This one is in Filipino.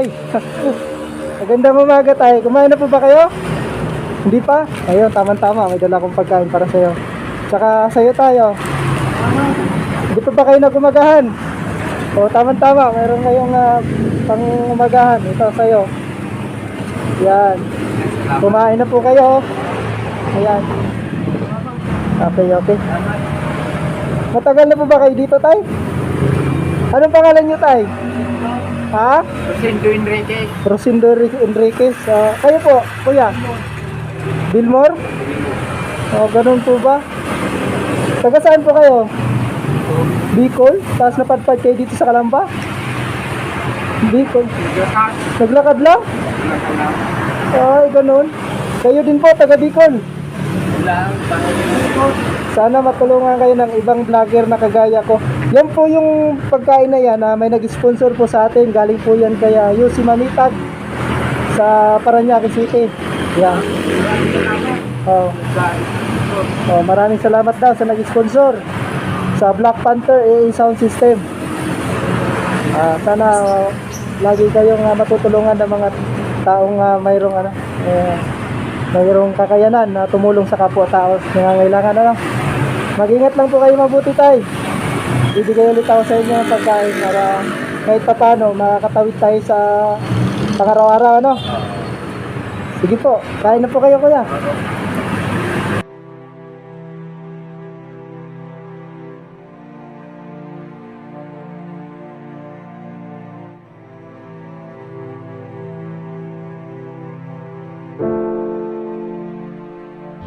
Tay. Magandang umaga tay. Kumain na po ba kayo? Hindi pa? Ayun, tama-tama. May dala akong pagkain para sa'yo. Tsaka sa'yo tayo. Hindi pa ba kayo nagumagahan? O, tama-tama. Meron kayong uh, pang umagahan. Ito sa'yo. Yan. Kumain na po kayo. Ayan. Okay, okay. Matagal na po ba kayo dito, tay? Anong pangalan niyo, tay? Ha? Rosendo Enriquez. Rosindo Enriquez. Ah, kayo po, kuya? Bilmore? O, ganun po ba? Taga saan po kayo? Bicol? Tapos napadpad kayo dito sa Kalamba? Bicol. Lakas. Naglakad lang? Ay, ganun. Kayo din po, taga Bicol. Sana matulungan kayo ng ibang vlogger na kagaya ko. Yan po yung pagkain na yan na may nag-sponsor po sa atin. Galing po yan kaya Yusi Mamitag sa Paranaque City. Yan. Oh, oh, maraming salamat daw sa nag-sponsor sa Black Panther AA Sound System. Ah, sana oh, lagi kayong ah, matutulungan ng mga taong ah, mayroong ano, eh, mayroong kakayanan na tumulong sa kapwa-tao nangangailangan ano. Mag-ingat lang po kayo mabuti tay. Bibigay ulit ako sa inyo ng pagkain para kahit pa paano makakatawid tayo sa pangaraw-araw ano. Sige po, kain na po kayo kuya.